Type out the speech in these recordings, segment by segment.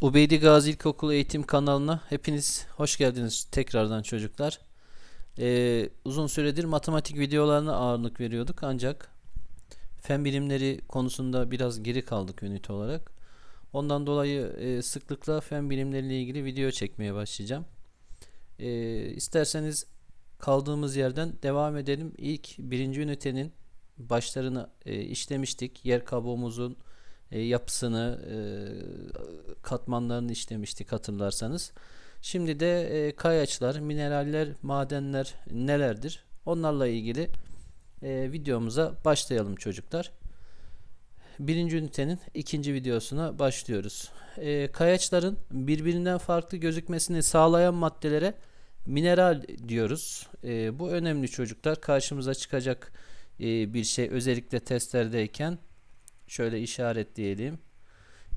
Ubeydi Gazi İlkokulu Eğitim kanalına hepiniz hoş geldiniz tekrardan çocuklar. Ee, uzun süredir matematik videolarına ağırlık veriyorduk ancak fen bilimleri konusunda biraz geri kaldık ünite olarak. Ondan dolayı e, sıklıkla fen bilimleriyle ilgili video çekmeye başlayacağım. Ee, isterseniz kaldığımız yerden devam edelim. İlk birinci ünitenin başlarını e, işlemiştik. Yer kabuğumuzun e, yapısını, e, katmanlarını işlemiştik hatırlarsanız. Şimdi de e, kayaçlar, mineraller, madenler nelerdir? Onlarla ilgili e, videomuza başlayalım çocuklar. Birinci ünitenin ikinci videosuna başlıyoruz. E, kayaçların birbirinden farklı gözükmesini sağlayan maddelere mineral diyoruz. E, bu önemli çocuklar. Karşımıza çıkacak e, bir şey özellikle testlerdeyken şöyle işaretleyelim.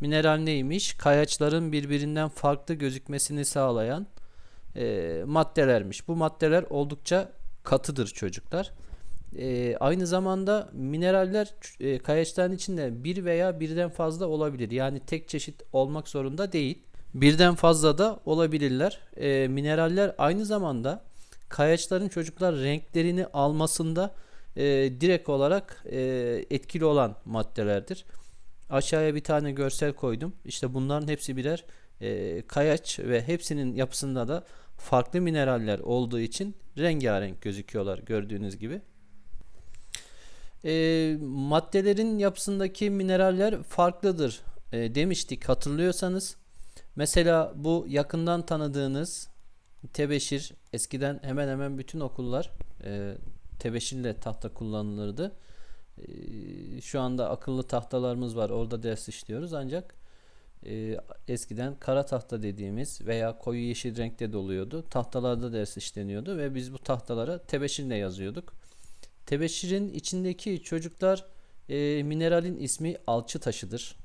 Mineral neymiş? Kayaçların birbirinden farklı gözükmesini sağlayan e, maddelermiş. Bu maddeler oldukça katıdır çocuklar. E, aynı zamanda mineraller e, kayaçların içinde bir veya birden fazla olabilir. Yani tek çeşit olmak zorunda değil. Birden fazla da olabilirler. E, mineraller aynı zamanda kayaçların çocuklar renklerini almasında e, direkt olarak e, etkili olan maddelerdir. Aşağıya bir tane görsel koydum. İşte bunların hepsi birer e, kayaç ve hepsinin yapısında da farklı mineraller olduğu için rengarenk gözüküyorlar gördüğünüz gibi. E, maddelerin yapısındaki mineraller farklıdır e, demiştik hatırlıyorsanız. Mesela bu yakından tanıdığınız tebeşir eskiden hemen hemen bütün okullar e, tebeşirle tahta kullanılırdı. Ee, şu anda akıllı tahtalarımız var. Orada ders işliyoruz. Ancak e, eskiden kara tahta dediğimiz veya koyu yeşil renkte de oluyordu. Tahtalarda ders işleniyordu ve biz bu tahtalara tebeşirle yazıyorduk. Tebeşirin içindeki çocuklar e, mineralin ismi alçı taşıdır.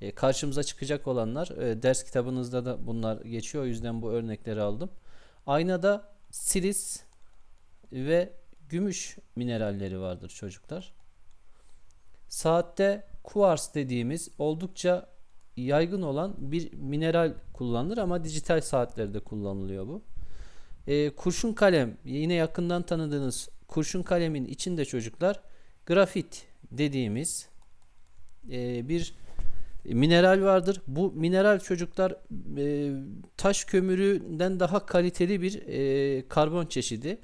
E, karşımıza çıkacak olanlar e, ders kitabınızda da bunlar geçiyor. O yüzden bu örnekleri aldım. Aynada silis ve gümüş mineralleri vardır çocuklar. Saatte kuars dediğimiz oldukça yaygın olan bir mineral kullanılır ama dijital saatlerde kullanılıyor bu. E, kurşun kalem yine yakından tanıdığınız kurşun kalemin içinde çocuklar grafit dediğimiz e, bir mineral vardır. Bu mineral çocuklar e, taş kömüründen daha kaliteli bir e, karbon çeşidi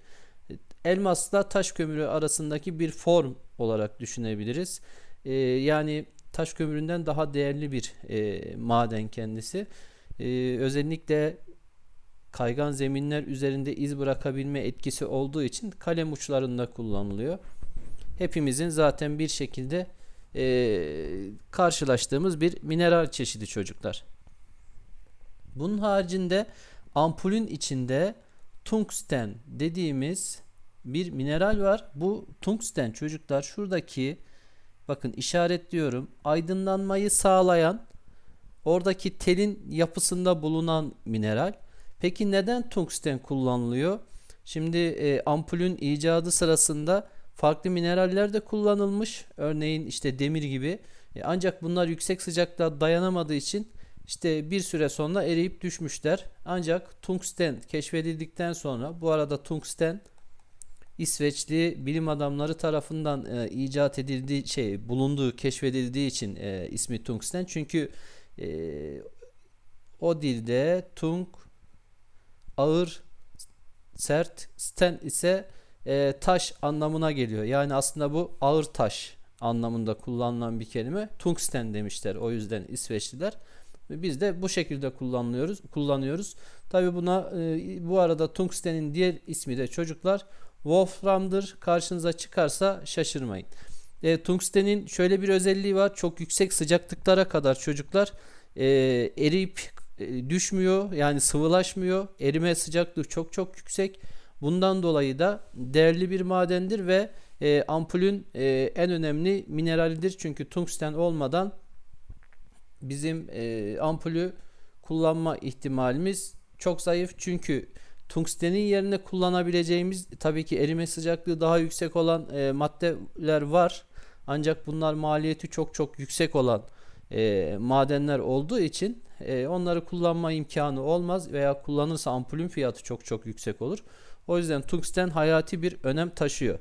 elmasla taş kömürü arasındaki bir form olarak düşünebiliriz. E, yani taş kömüründen daha değerli bir e, maden kendisi. E, özellikle kaygan zeminler üzerinde iz bırakabilme etkisi olduğu için kalem uçlarında kullanılıyor. Hepimizin zaten bir şekilde e, karşılaştığımız bir mineral çeşidi çocuklar. Bunun haricinde ampulün içinde tungsten dediğimiz bir mineral var. Bu tungsten çocuklar şuradaki bakın işaretliyorum. Aydınlanmayı sağlayan oradaki telin yapısında bulunan mineral. Peki neden tungsten kullanılıyor? Şimdi e, ampulün icadı sırasında farklı mineraller de kullanılmış. Örneğin işte demir gibi. E, ancak bunlar yüksek sıcaklığa dayanamadığı için işte bir süre sonra eriyip düşmüşler. Ancak tungsten keşfedildikten sonra bu arada tungsten İsveçli bilim adamları tarafından e, icat edildiği şey bulunduğu keşfedildiği için e, ismi tungsten çünkü e, o dilde tung ağır sert sten ise e, taş anlamına geliyor. Yani aslında bu ağır taş anlamında kullanılan bir kelime. Tungsten demişler. O yüzden İsveçliler. Biz de bu şekilde kullanıyoruz. Kullanıyoruz. Tabi buna e, bu arada tungstenin diğer ismi de çocuklar Wolfram'dır. Karşınıza çıkarsa şaşırmayın. E, tungstenin şöyle bir özelliği var. Çok yüksek sıcaklıklara kadar çocuklar e, eriyip e, düşmüyor. Yani sıvılaşmıyor. Erime sıcaklığı çok çok yüksek. Bundan dolayı da değerli bir madendir ve e, ampulün e, en önemli mineralidir. Çünkü tungsten olmadan bizim e, ampulü kullanma ihtimalimiz çok zayıf. Çünkü Tungstenin yerine kullanabileceğimiz tabii ki erime sıcaklığı daha yüksek olan e, maddeler var. Ancak bunlar maliyeti çok çok yüksek olan e, madenler olduğu için e, onları kullanma imkanı olmaz veya kullanırsa ampulün fiyatı çok çok yüksek olur. O yüzden tungsten hayati bir önem taşıyor.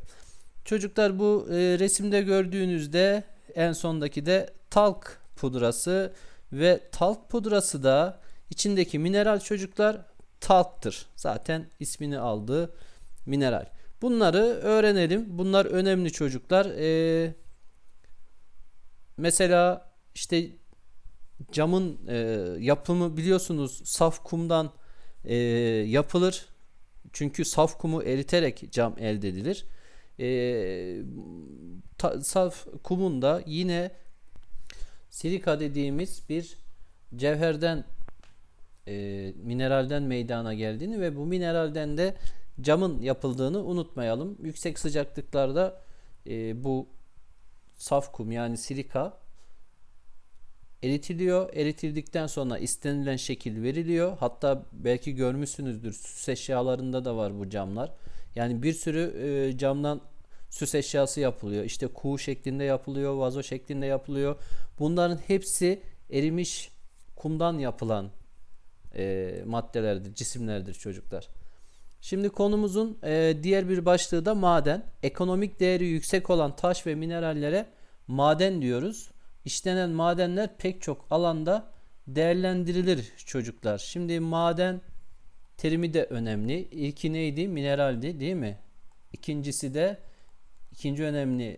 Çocuklar bu e, resimde gördüğünüzde en sondaki de talk pudrası ve talk pudrası da içindeki mineral çocuklar talktır. Zaten ismini aldığı mineral. Bunları öğrenelim. Bunlar önemli çocuklar. Ee, mesela işte camın e, yapımı biliyorsunuz saf kumdan e, yapılır. Çünkü saf kumu eriterek cam elde edilir. E, ta, saf kumun da yine silika dediğimiz bir cevherden e, mineralden meydana geldiğini ve bu mineralden de camın yapıldığını unutmayalım. Yüksek sıcaklıklarda e, bu saf kum yani silika eritiliyor. Eritildikten sonra istenilen şekil veriliyor. Hatta belki görmüşsünüzdür süs eşyalarında da var bu camlar. Yani bir sürü e, camdan süs eşyası yapılıyor. İşte kuğu şeklinde yapılıyor, vazo şeklinde yapılıyor. Bunların hepsi erimiş kumdan yapılan e, maddelerdir, cisimlerdir çocuklar. Şimdi konumuzun e, diğer bir başlığı da maden. Ekonomik değeri yüksek olan taş ve minerallere maden diyoruz. İşlenen madenler pek çok alanda değerlendirilir çocuklar. Şimdi maden terimi de önemli. İlki neydi? Mineraldi değil mi? İkincisi de ikinci önemli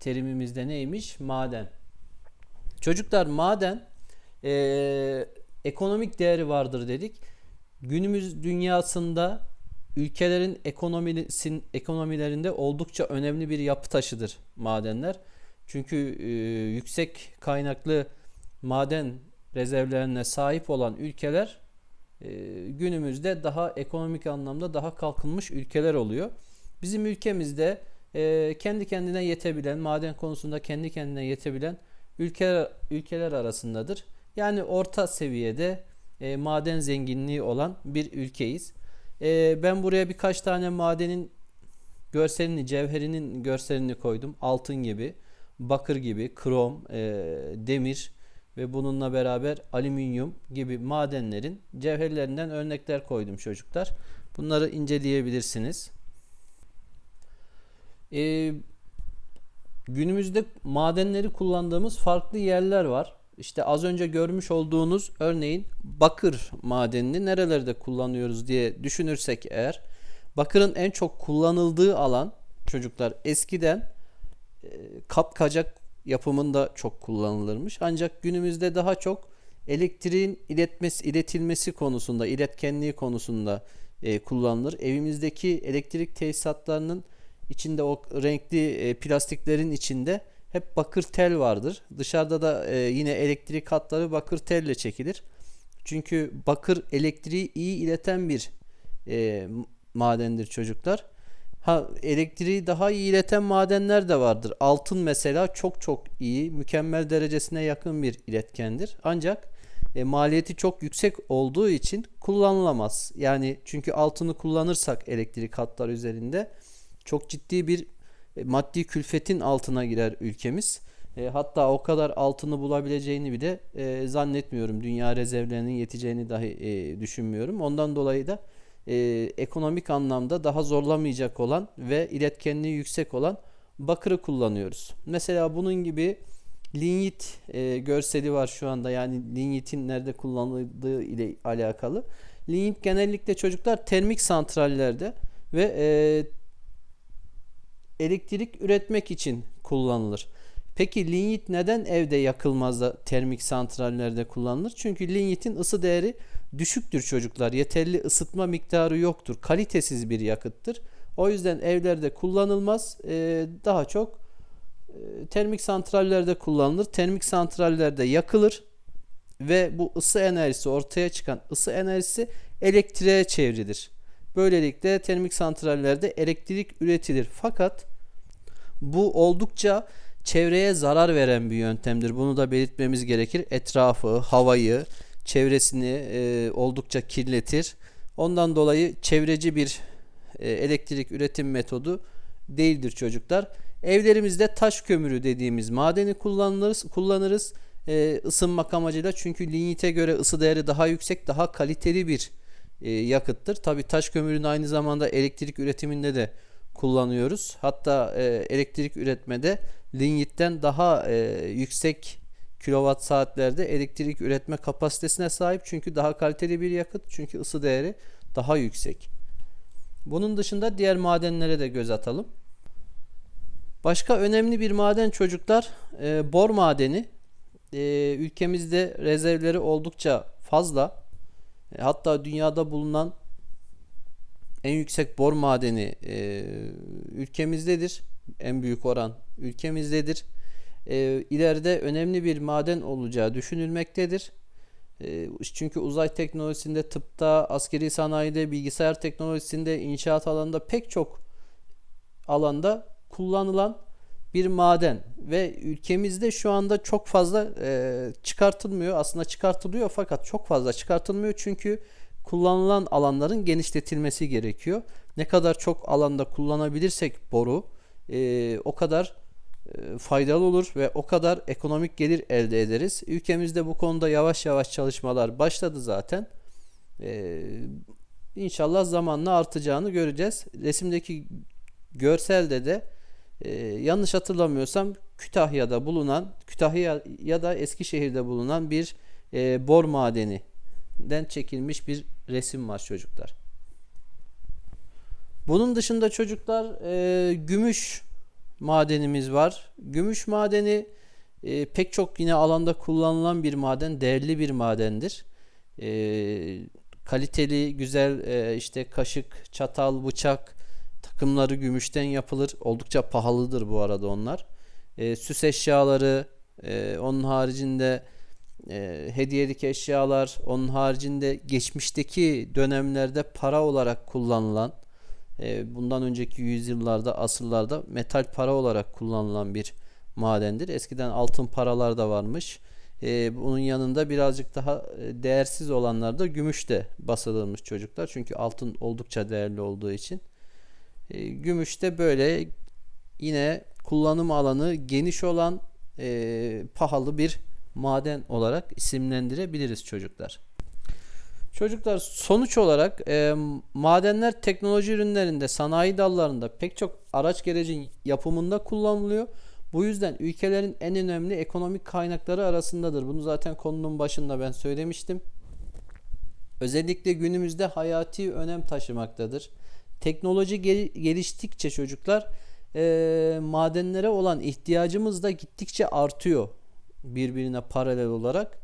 terimimizde neymiş? Maden. Çocuklar maden e, ekonomik değeri vardır dedik. Günümüz dünyasında ülkelerin ekonomisin, ekonomilerinde oldukça önemli bir yapı taşıdır madenler. Çünkü e, yüksek kaynaklı maden rezervlerine sahip olan ülkeler e, günümüzde daha ekonomik anlamda daha kalkınmış ülkeler oluyor. Bizim ülkemizde e, kendi kendine yetebilen, maden konusunda kendi kendine yetebilen ülkeler ülkeler arasındadır. Yani orta seviyede e, maden zenginliği olan bir ülkeyiz. E, ben buraya birkaç tane madenin görselini, cevherinin görselini koydum. Altın gibi, bakır gibi, krom, e, demir ve bununla beraber alüminyum gibi madenlerin cevherlerinden örnekler koydum çocuklar. Bunları inceleyebilirsiniz. E, günümüzde madenleri kullandığımız farklı yerler var. İşte az önce görmüş olduğunuz örneğin bakır madenini nerelerde kullanıyoruz diye düşünürsek eğer bakırın en çok kullanıldığı alan çocuklar eskiden e, kapkacak yapımında çok kullanılırmış. Ancak günümüzde daha çok elektriğin iletmesi, iletilmesi konusunda, iletkenliği konusunda e, kullanılır. Evimizdeki elektrik tesisatlarının içinde o renkli e, plastiklerin içinde hep bakır tel vardır. Dışarıda da e, yine elektrik hatları bakır telle çekilir. Çünkü bakır elektriği iyi ileten bir e, madendir çocuklar. Ha elektriği daha iyi ileten madenler de vardır. Altın mesela çok çok iyi, mükemmel derecesine yakın bir iletkendir. Ancak e, maliyeti çok yüksek olduğu için kullanılamaz. Yani çünkü altını kullanırsak elektrik hatları üzerinde çok ciddi bir maddi külfetin altına girer ülkemiz. E, hatta o kadar altını bulabileceğini bile e, zannetmiyorum. Dünya rezervlerinin yeteceğini dahi e, düşünmüyorum. Ondan dolayı da e, ekonomik anlamda daha zorlamayacak olan ve iletkenliği yüksek olan bakırı kullanıyoruz. Mesela bunun gibi linyit e, görseli var şu anda. Yani linyitin nerede kullanıldığı ile alakalı. Linyit genellikle çocuklar termik santrallerde ve e, elektrik üretmek için kullanılır. Peki linyit neden evde yakılmaz da termik santrallerde kullanılır? Çünkü linyitin ısı değeri düşüktür çocuklar. Yeterli ısıtma miktarı yoktur. Kalitesiz bir yakıttır. O yüzden evlerde kullanılmaz. Ee, daha çok e, termik santrallerde kullanılır. Termik santrallerde yakılır ve bu ısı enerjisi ortaya çıkan ısı enerjisi elektriğe çevrilir. Böylelikle termik santrallerde elektrik üretilir. Fakat bu oldukça çevreye zarar veren bir yöntemdir. Bunu da belirtmemiz gerekir. Etrafı, havayı, çevresini e, oldukça kirletir. Ondan dolayı çevreci bir e, elektrik üretim metodu değildir çocuklar. Evlerimizde taş kömürü dediğimiz madeni kullanırız. kullanırız. e, ısınmak amacıyla çünkü lignite göre ısı değeri daha yüksek, daha kaliteli bir e, yakıttır. Tabi taş kömürünü aynı zamanda elektrik üretiminde de kullanıyoruz. Hatta e, elektrik üretmede lignitten daha e, yüksek kilowatt saatlerde elektrik üretme kapasitesine sahip çünkü daha kaliteli bir yakıt çünkü ısı değeri daha yüksek. Bunun dışında diğer madenlere de göz atalım. Başka önemli bir maden çocuklar e, bor madeni. E, ülkemizde rezervleri oldukça fazla. E, hatta dünyada bulunan en yüksek bor madeni e, ülkemizdedir. En büyük oran ülkemizdedir. E, ileride önemli bir maden olacağı düşünülmektedir. E, çünkü uzay teknolojisinde, tıpta, askeri sanayide, bilgisayar teknolojisinde, inşaat alanında pek çok alanda kullanılan bir maden ve ülkemizde şu anda çok fazla e, çıkartılmıyor. Aslında çıkartılıyor fakat çok fazla çıkartılmıyor çünkü kullanılan alanların genişletilmesi gerekiyor. Ne kadar çok alanda kullanabilirsek boru e, o kadar e, faydalı olur ve o kadar ekonomik gelir elde ederiz. Ülkemizde bu konuda yavaş yavaş çalışmalar başladı zaten. E, inşallah zamanla artacağını göreceğiz. Resimdeki görselde de e, yanlış hatırlamıyorsam Kütahya'da bulunan Kütahya ya da Eskişehir'de bulunan bir e, bor madeninden çekilmiş bir resim var çocuklar. Bunun dışında çocuklar e, gümüş madenimiz var. Gümüş madeni e, pek çok yine alanda kullanılan bir maden, değerli bir madendir. E, kaliteli, güzel e, işte kaşık, çatal, bıçak takımları gümüşten yapılır. Oldukça pahalıdır bu arada onlar. E, süs eşyaları, e, onun haricinde e, hediyelik eşyalar, onun haricinde geçmişteki dönemlerde para olarak kullanılan e, bundan önceki yüzyıllarda, asırlarda metal para olarak kullanılan bir madendir. Eskiden altın paralar da varmış. E, bunun yanında birazcık daha e, değersiz olanlar da gümüş de basılırmış çocuklar. Çünkü altın oldukça değerli olduğu için. E, gümüş de böyle yine kullanım alanı geniş olan e, pahalı bir maden olarak isimlendirebiliriz çocuklar. Çocuklar sonuç olarak e, madenler teknoloji ürünlerinde, sanayi dallarında pek çok araç gerecin yapımında kullanılıyor. Bu yüzden ülkelerin en önemli ekonomik kaynakları arasındadır. Bunu zaten konunun başında ben söylemiştim. Özellikle günümüzde hayati önem taşımaktadır. Teknoloji gel- geliştikçe çocuklar e, madenlere olan ihtiyacımız da gittikçe artıyor birbirine paralel olarak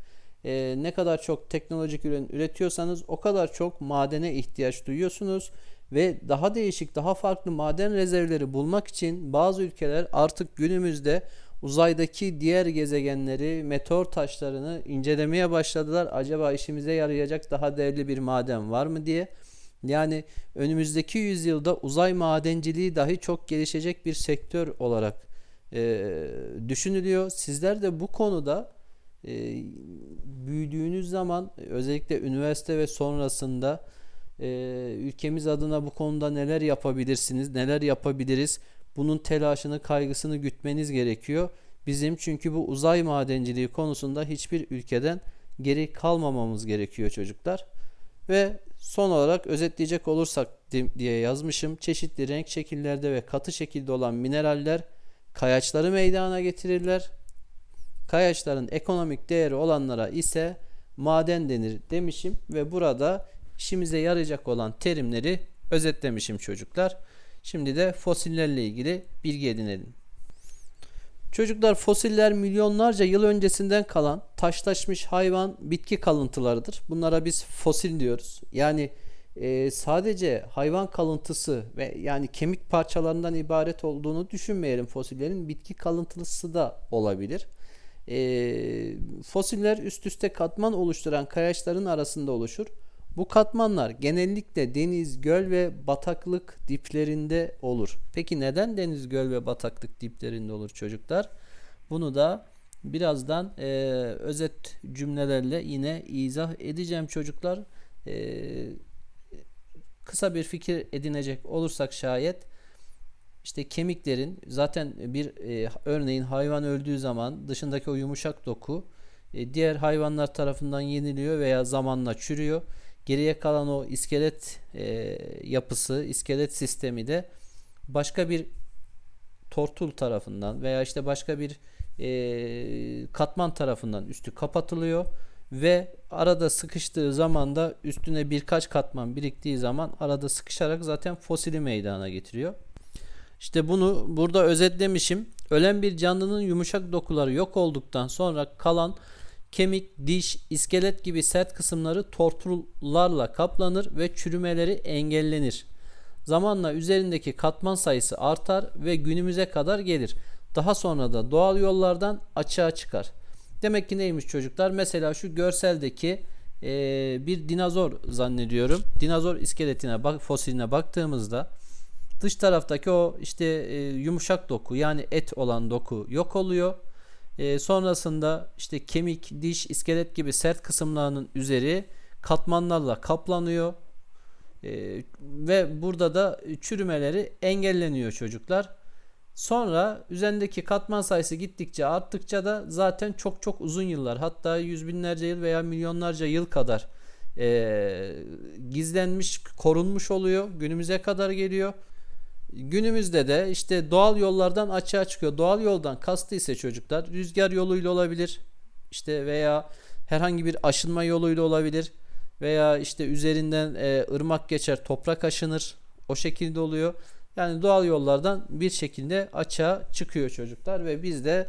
e, ne kadar çok teknolojik ürün üretiyorsanız o kadar çok madene ihtiyaç duyuyorsunuz ve daha değişik, daha farklı maden rezervleri bulmak için bazı ülkeler artık günümüzde uzaydaki diğer gezegenleri, meteor taşlarını incelemeye başladılar. Acaba işimize yarayacak daha değerli bir maden var mı diye. Yani önümüzdeki yüzyılda uzay madenciliği dahi çok gelişecek bir sektör olarak e, düşünülüyor. Sizler de bu konuda e, büyüdüğünüz zaman özellikle üniversite ve sonrasında e, ülkemiz adına bu konuda neler yapabilirsiniz, neler yapabiliriz? Bunun telaşını, kaygısını gütmeniz gerekiyor. Bizim çünkü bu uzay madenciliği konusunda hiçbir ülkeden geri kalmamamız gerekiyor çocuklar. Ve son olarak özetleyecek olursak diye yazmışım. Çeşitli renk şekillerde ve katı şekilde olan mineraller kayaçları meydana getirirler Kayaçların ekonomik değeri olanlara ise maden denir demişim ve burada işimize yarayacak olan terimleri özetlemişim çocuklar. Şimdi de fosillerle ilgili bilgi edinelim. Çocuklar fosiller milyonlarca yıl öncesinden kalan taşlaşmış hayvan bitki kalıntılarıdır. Bunlara biz fosil diyoruz. Yani e, sadece hayvan kalıntısı ve yani kemik parçalarından ibaret olduğunu düşünmeyelim fosillerin. Bitki kalıntısı da olabilir. E, fosiller üst üste katman oluşturan kayaçların arasında oluşur. Bu katmanlar genellikle deniz, göl ve bataklık diplerinde olur. Peki neden deniz, göl ve bataklık diplerinde olur çocuklar? Bunu da birazdan e, özet cümlelerle yine izah edeceğim çocuklar. E, kısa bir fikir edinecek olursak şayet işte kemiklerin zaten bir e, örneğin hayvan öldüğü zaman dışındaki o yumuşak doku e, diğer hayvanlar tarafından yeniliyor veya zamanla çürüyor. Geriye kalan o iskelet e, yapısı, iskelet sistemi de başka bir tortul tarafından veya işte başka bir e, katman tarafından üstü kapatılıyor ve arada sıkıştığı zaman da üstüne birkaç katman biriktiği zaman arada sıkışarak zaten fosili meydana getiriyor. İşte bunu burada özetlemişim. Ölen bir canlının yumuşak dokuları yok olduktan sonra kalan kemik, diş, iskelet gibi sert kısımları tortullarla kaplanır ve çürümeleri engellenir. Zamanla üzerindeki katman sayısı artar ve günümüze kadar gelir. Daha sonra da doğal yollardan açığa çıkar. Demek ki neymiş çocuklar? Mesela şu görseldeki eee, bir dinozor zannediyorum. Dinozor iskeletine bak, fosiline baktığımızda dış taraftaki o işte e, yumuşak doku yani et olan doku yok oluyor. E, sonrasında işte kemik, diş, iskelet gibi sert kısımlarının üzeri katmanlarla kaplanıyor. E, ve burada da çürümeleri engelleniyor çocuklar. Sonra üzerindeki katman sayısı gittikçe arttıkça da zaten çok çok uzun yıllar hatta yüz binlerce yıl veya milyonlarca yıl kadar e, gizlenmiş, korunmuş oluyor. Günümüze kadar geliyor. Günümüzde de işte doğal yollardan açığa çıkıyor. Doğal yoldan kastı ise çocuklar rüzgar yoluyla olabilir. işte veya herhangi bir aşınma yoluyla olabilir. Veya işte üzerinden e, ırmak geçer, toprak aşınır. O şekilde oluyor. Yani doğal yollardan bir şekilde açığa çıkıyor çocuklar ve biz de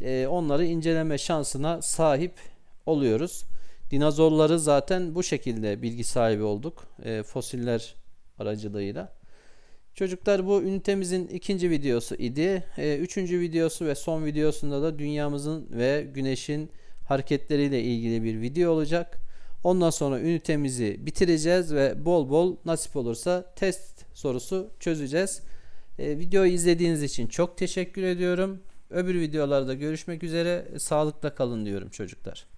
e, onları inceleme şansına sahip oluyoruz. Dinozorları zaten bu şekilde bilgi sahibi olduk. E, fosiller aracılığıyla. Çocuklar bu ünitemizin ikinci videosu idi. E, üçüncü videosu ve son videosunda da dünyamızın ve güneşin hareketleriyle ilgili bir video olacak. Ondan sonra ünitemizi bitireceğiz ve bol bol nasip olursa test sorusu çözeceğiz. E, videoyu izlediğiniz için çok teşekkür ediyorum. Öbür videolarda görüşmek üzere. Sağlıkla kalın diyorum çocuklar.